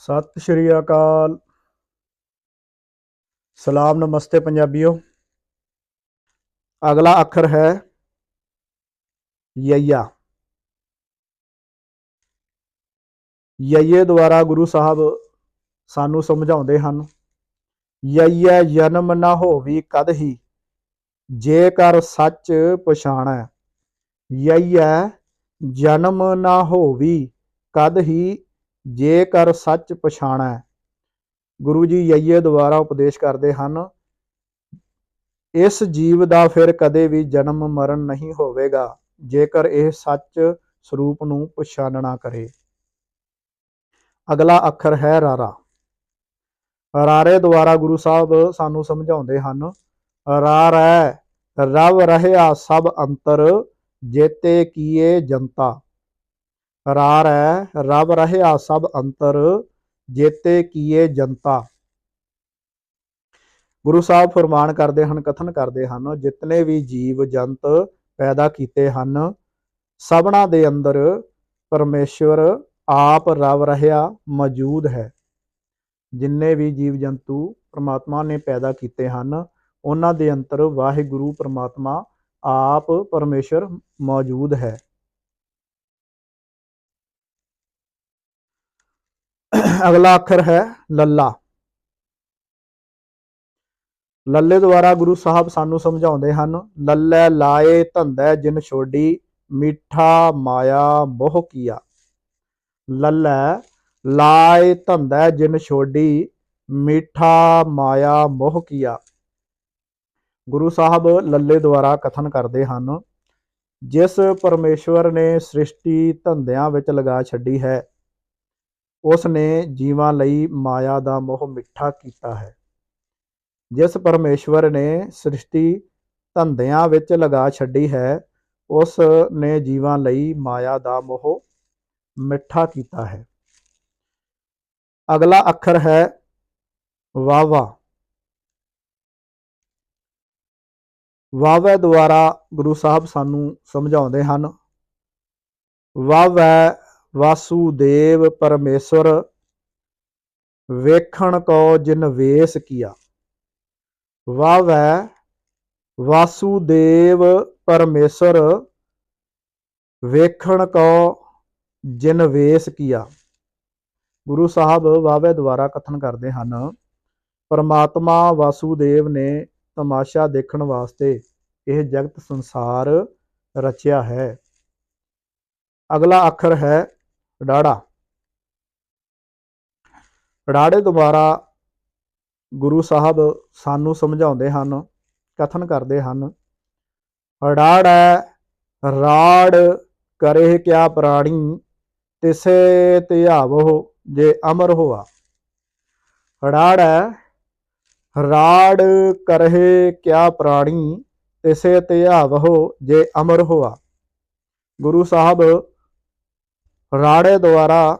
ਸਤਿ ਸ਼੍ਰੀ ਅਕਾਲ। ਸਲਾਮ, ਨਮਸਤੇ ਪੰਜਾਬੀਓ। ਅਗਲਾ ਅੱਖਰ ਹੈ ਯਈਆ। ਯਈਏ ਦੁਆਰਾ ਗੁਰੂ ਸਾਹਿਬ ਸਾਨੂੰ ਸਮਝਾਉਂਦੇ ਹਨ ਯਈਏ ਜਨਮ ਨਾ ਹੋਵੀ ਕਦ ਹੀ ਜੇਕਰ ਸੱਚ ਪਛਾਣੈ ਯਈਏ ਜਨਮ ਨਾ ਹੋਵੀ ਕਦ ਹੀ ਜੇਕਰ ਸੱਚ ਪਛਾਣੈ। ਗੁਰੂ ਜੀ ਯਈਏ ਦੁਆਰਾ ਉਪਦੇਸ਼ ਕਰਦੇ ਹਨ, ਇਸ ਜੀਵ ਦਾ ਫਿਰ ਕਦੇ ਵੀ ਜਨਮ ਮਰਨ ਨਹੀਂ ਹੋਵੇਗਾ, ਜੇਕਰ ਇਹ ਸੱਚ ਸਰੂਪ ਨੂੰ ਪਛਾਣਨਾ ਕਰੇ। ਅਗਲਾ ਅੱਖਰ ਹੈ ਰਾਰਾ। ਰਾਰੇ ਦੁਆਰਾ ਗੁਰੂ ਸਾਹਿਬ ਸਾਨੂੰ ਸਮਝਾਉਂਦੇ ਹਨ ਰਾ ਰਹਿ ਰਵ ਰਹਿਆ ਸਭ ਅੰਤਰ, ਜੇਤੇ ਕੀਏ ਜਨਤਾ। ਰਾ ਰਹਿ ਰਬ ਰਹਿਆ ਸਭ ਅੰਤਰ, ਜੇਤੇ ਕੀਏ ਜਨਤਾ। ਗੁਰੂ ਸਾਹਿਬ ਫਰਮਾਨ ਕਰਦੇ ਹਨ, ਕਥਨ ਕਰਦੇ ਹਨ, ਜਿਤਨੇ ਵੀ ਜੀਵ ਜੰਤ ਪੈਦਾ ਕੀਤੇ ਹਨ, ਸਭਨਾ ਦੇ ਅੰਦਰ ਪਰਮੇਸ਼ਵਰ ਆਪ ਰਵ ਰਹਿਆ ਮੌਜੂਦ ਹੈ। ਜਿੰਨੇ ਵੀ ਜੀਵ ਜੰਤੂ ਪ੍ਰਮਾਤਮਾ ਨੇ ਪੈਦਾ ਕੀਤੇ ਹਨ, ਉਹਨਾਂ ਦੇ ਅੰਦਰ ਵਾਹਿਗੁਰੂ ਪ੍ਰਮਾਤਮਾ ਆਪ ਪਰਮੇਸ਼ਰ ਮੌਜੂਦ ਹੈ। ਅਗਲਾ ਅੱਖਰ ਹੈ ਲੱਲਾ। ਲੱਲੇ ਦੁਆਰਾ ਗੁਰੂ ਸਾਹਿਬ ਸਾਨੂੰ ਸਮਝਾਉਂਦੇ ਹਨ, ਲੱਲੇ ਲਾਏ ਧੰਦੇ ਜਿਨ ਛੋਡੀ, ਮਿੱਠਾ ਮਾਇਆ ਮੋਹ ਕੀਆ। ਲੱਲੇ ਲਾਏ ਧੰਦੇ ਜਿਨ ਛੋਡੀ, ਮਿੱਠਾ ਮਾਇਆ ਮੋਹ ਕੀਆ। ਗੁਰੂ ਸਾਹਿਬ ਲੱਲੇ ਦੁਆਰਾ ਕਥਨ ਕਰਦੇ ਹਨ, ਜਿਸ ਪਰਮੇਸ਼ਵਰ ਨੇ ਸ੍ਰਿਸ਼ਟੀ ਧੰਦਿਆਂ ਵਿੱਚ ਲਗਾ ਛੱਡੀ ਹੈ ਉਸ ਨੇ ਜੀਵਾਂ ਲਈ ਮਾਇਆ ਦਾ ਮੋਹ ਮਿੱਠਾ ਕੀਤਾ ਹੈ। ਜਿਸ ਪਰਮੇਸ਼ਵਰ ਨੇ ਸ੍ਰਿਸ਼ਟੀ ਧੰਦਿਆਂ ਵਿੱਚ ਲਗਾ ਛੱਡੀ ਹੈ ਉਸ ਨੇ ਜੀਵਾਂ ਲਈ ਮਾਇਆ ਦਾ ਮੋਹ ਮਿੱਠਾ ਕੀਤਾ ਹੈ। ਅਗਲਾ ਅੱਖਰ ਹੈ ਵਾਵਾ ਵਾਵੇ ਦੁਆਰਾ ਗੁਰੂ ਸਾਹਿਬ ਸਾਨੂੰ ਸਮਝਾਉਂਦੇ ਹਨ ਵਾਵੈ ਵਾਸੂਦੇਵ ਪਰਮੇਸ਼ਰ, ਵੇਖਣ ਕੋ ਜਿਨ ਵੇਸ ਕੀਆ। ਵਾਵੈ ਵਾਸੂਦੇਵ ਪਰਮੇਸ਼ਰ, ਵੇਖਣ ਕੋ ਜਿਨ ਵੇਸ ਕੀਆ। ਗੁਰੂ ਸਾਹਿਬ ਵਾਵੇ ਦੁਆਰਾ ਕਥਨ ਕਰਦੇ ਹਨ, ਪਰਮਾਤਮਾ ਵਾਸੂਦੇਵ ਨੇ ਤਮਾਸ਼ਾ ਦੇਖਣ ਵਾਸਤੇ ਇਹ ਜਗਤ ਸੰਸਾਰ ਰਚਿਆ ਹੈ। ਅਗਲਾ ਅੱਖਰ ਹੈ ਡਾੜਾ ਡਾੜੇ ਦੁਆਰਾ ਗੁਰੂ ਸਾਹਿਬ ਸਾਨੂੰ ਸਮਝਾਉਂਦੇ ਹਨ, ਕਥਨ ਕਰਦੇ ਹਨ ਡਾੜੈ ਰਾੜ ਕਰੇ ਕਿਆ ਪ੍ਰਾਣੀ, ਤਿਸੇ ਧਿਆਵੋ ਜੇ ਅਮਰ ਹੋਆ। ਡਾੜੈ ਰਾੜ ਕਰਹਿ ਕਿਆ ਪ੍ਰਾਣੀ, ਤਿਸੇ ਧਿਆਵੋ ਜੇ ਅਮਰ ਹੋਆ। ਗੁਰੂ ਸਾਹਿਬ ਰਾੜੇ ਦੁਆਰਾ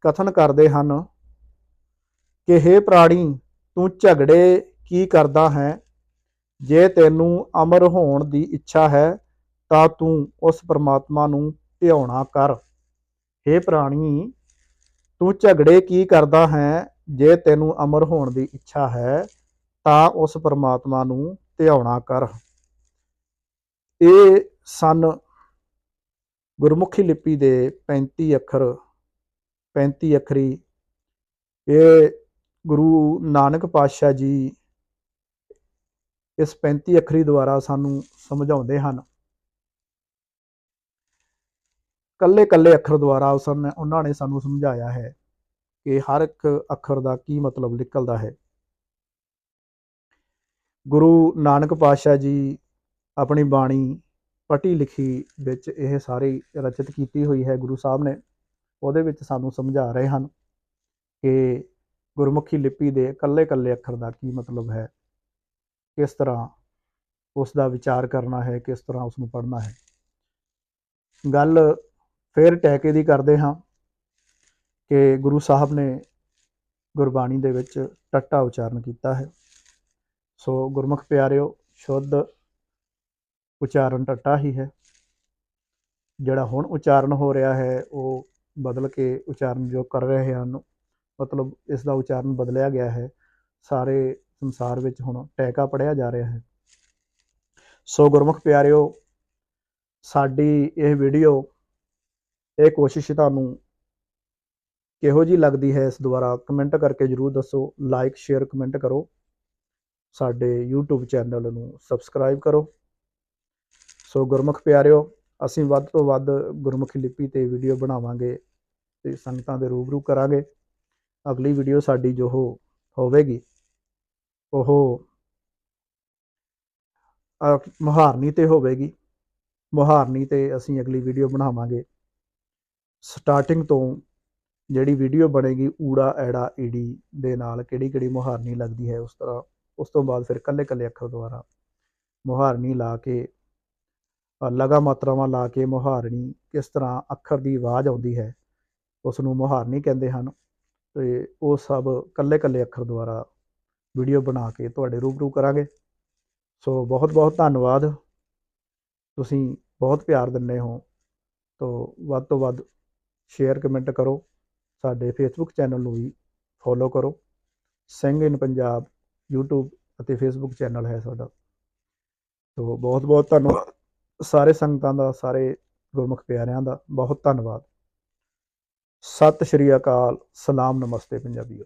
ਕਥਨ ਕਰਦੇ ਹਨ ਕਿ हे ਪ੍ਰਾਣੀ, ਤੂੰ ਝਗੜੇ ਕੀ ਕਰਦਾ ਹੈ? ਜੇ ਤੈਨੂੰ ਅਮਰ ਹੋਣ ਦੀ ਇੱਛਾ ਹੈ, ਤਾਂ ਤੂੰ ਉਸ ਪਰਮਾਤਮਾ ਨੂੰ ਧਿਆਉਣਾ ਕਰ। हे ਪ੍ਰਾਣੀ, ਤੂੰ ਝਗੜੇ ਕੀ ਕਰਦਾ ਹੈ? ਜੇ ਤੈਨੂੰ ਅਮਰ ਹੋਣ ਦੀ ਇੱਛਾ ਹੈ, ਤਾਂ ਉਸ ਪਰਮਾਤਮਾ ਨੂੰ ਧਿਆਉਣਾ ਕਰ। ਇਹ ਸਨ ਗੁਰਮੁਖੀ ਲਿਪੀ ਦੇ 35 ਅੱਖਰ 35 ਅੱਖਰੀ। ਇਹ ਗੁਰੂ ਨਾਨਕ ਪਾਤਸ਼ਾਹ ਜੀ ਇਸ 35 ਅੱਖਰੀ ਦੁਆਰਾ ਸਾਨੂੰ ਸਮਝਾਉਂਦੇ ਹਨ। ਕੱਲੇ ਕੱਲੇ ਅੱਖਰ ਦੁਆਰਾ ਉਸ ਨੇ ਉਹਨਾਂ ਨੇ ਸਾਨੂੰ ਸਮਝਾਇਆ ਹੈ ਕਿ ਹਰ ਇੱਕ ਅੱਖਰ ਦਾ ਕੀ ਮਤਲਬ ਨਿਕਲਦਾ ਹੈ। ਗੁਰੂ ਨਾਨਕ ਪਾਤਸ਼ਾਹ ਜੀ ਆਪਣੀ ਬਾਣੀ ਪਟੀ ਲਿਖੀ ਵਿੱਚ ਇਹ ਸਾਰੀ ਰਚਿਤ ਕੀਤੀ ਹੋਈ ਹੈ ਗੁਰੂ ਸਾਹਿਬ ਨੇ, ਉਹਦੇ ਵਿੱਚ ਸਾਨੂੰ ਸਮਝਾ ਰਹੇ ਹਨ ਕਿ ਗੁਰਮੁਖੀ ਲਿਪੀ ਦੇ ਇਕੱਲੇ ਇਕੱਲੇ ਅੱਖਰ ਦਾ ਕੀ ਮਤਲਬ ਹੈ, ਕਿਸ ਤਰ੍ਹਾਂ ਉਸ ਦਾ ਵਿਚਾਰ ਕਰਨਾ ਹੈ, ਕਿਸ ਤਰ੍ਹਾਂ ਉਸ ਨੂੰ ਪੜ੍ਹਨਾ ਹੈ। ਗੱਲ ਫੇਰ ਟੈਕੇ ਦੀ ਕਰਦੇ ਹਾਂ ਕਿ ਗੁਰੂ ਸਾਹਿਬ ਨੇ ਗੁਰਬਾਣੀ ਦੇ ਵਿੱਚ ਟੱਟਾ ਉਚਾਰਨ ਕੀਤਾ ਹੈ। ਸੋ ਗੁਰਮੁਖ ਪਿਆਰਿਓ, ਸ਼ੁੱਧ ਉਚਾਰਨ ਟੱਟਾ ਹੀ ਹੈ। ਜਿਹੜਾ ਹੁਣ ਉਚਾਰਨ ਹੋ ਰਿਹਾ ਹੈ, ਉਹ ਬਦਲ ਕੇ ਉਚਾਰਨ ਜੋ ਕਰ ਰਹੇ ਹਨ, ਮਤਲਬ ਇਸ ਦਾ ਉਚਾਰਨ ਬਦਲਿਆ ਗਿਆ ਹੈ। ਸਾਰੇ ਸੰਸਾਰ ਵਿੱਚ ਹੁਣ ਟੈਕਾ ਪੜਿਆ ਜਾ ਰਿਹਾ ਹੈ। ਸੋ ਗੁਰਮੁਖ ਪਿਆਰਿਓ, ਸਾਡੀ ਇਹ ਵੀਡੀਓ, ਇਹ ਕੋਸ਼ਿਸ਼ ਤੁਹਾਨੂੰ ਕਿਹੋ ਜੀ ਲੱਗਦੀ ਹੈ ਇਸ ਦੁਆਰਾ ਕਮੈਂਟ ਕਰਕੇ ਜਰੂਰ ਦੱਸੋ। ਲਾਈਕ, ਸ਼ੇਅਰ, ਕਮੈਂਟ ਕਰੋ। ਸਾਡੇ YouTube ਚੈਨਲ ਨੂੰ ਸਬਸਕ੍ਰਾਈਬ ਕਰੋ। ਸੋ ਗੁਰਮੁਖ ਪਿਆਰਿਓ, ਅਸੀਂ ਵੱਧ ਤੋਂ ਵੱਧ ਗੁਰਮੁਖੀ ਲਿਪੀ ਤੇ ਵੀਡੀਓ ਬਣਾਵਾਂਗੇ ਤੇ ਸੰਗਤਾਂ ਦੇ ਰੂਬਰੂ ਕਰਾਂਗੇ। ਅਗਲੀ ਵੀਡੀਓ ਸਾਡੀ ਜੋ ਹੋਵੇਗੀ, ਉਹ ਮੁਹਾਰਨੀ ਤੇ ਹੋਵੇਗੀ। ਮੁਹਾਰਨੀ ਤੇ ਅਸੀਂ ਅਗਲੀ ਵੀਡੀਓ ਬਣਾਵਾਂਗੇ। ਸਟਾਰਟਿੰਗ ਤੋਂ ਜਿਹੜੀ ਵੀਡੀਓ ਬਣੇਗੀ, ਊੜਾ, ਐੜਾ, ਈੜੀ ਦੇ ਨਾਲ ਕਿਹੜੀ ਕਿਹੜੀ ਮੁਹਾਰਨੀ ਲੱਗਦੀ ਹੈ, ਉਸ ਤਰ੍ਹਾਂ, ਉਸ ਤੋਂ ਬਾਅਦ ਫਿਰ ਕੱਲੇ ਕੱਲੇ ਅੱਖਰ ਦੁਆਰਾ ਮੁਹਾਰਨੀ ਲਾ ਕੇ ਲਗਾ ਮਾਤਰਾਵਾਂ ਲਾ ਕੇ ਮੁਹਾਰਨੀ ਕਿਸ ਤਰ੍ਹਾਂ ਅੱਖਰ ਦੀ ਆਵਾਜ਼ ਆਉਂਦੀ ਹੈ ਉਸ ਨੂੰ ਮੁਹਾਰਨੀ ਕਹਿੰਦੇ ਹਨ ਤੇ ਉਹ ਸਭ ਕੱਲੇ ਕੱਲੇ ਅੱਖਰ ਦੁਆਰਾ ਵੀਡੀਓ ਬਣਾ ਕੇ ਤੁਹਾਡੇ ਰੂਬਰੂ ਕਰਾਂਗੇ। ਸੋ ਬਹੁਤ ਬਹੁਤ ਧੰਨਵਾਦ। ਤੁਸੀਂ ਬਹੁਤ ਪਿਆਰ ਦਿੰਦੇ ਹੋ। ਤੋ ਵੱਧ ਤੋਂ ਵੱਧ ਸ਼ੇਅਰ ਕਮੈਂਟ ਕਰੋ। ਸਾਡੇ ਫੇਸਬੁੱਕ ਚੈਨਲ ਨੂੰ ਵੀ ਫੋਲੋ ਕਰੋ। ਸਿੰਘ ਇਨ ਪੰਜਾਬ YouTube ਅਤੇ ਫੇਸਬੁੱਕ ਚੈਨਲ ਹੈ ਸਾਡਾ। ਤੋ ਬਹੁਤ ਬਹੁਤ ਧੰਨਵਾਦ। ਸਾਰੇ ਸੰਗਤਾਂ ਦਾ, ਸਾਰੇ ਗੁਰਮੁਖ ਪਿਆਰਿਆਂ ਦਾ ਬਹੁਤ ਧੰਨਵਾਦ। ਸਤਿ ਸ਼੍ਰੀ ਅਕਾਲ, ਸਲਾਮ ਨਮਸਤੇ ਪੰਜਾਬੀਓ।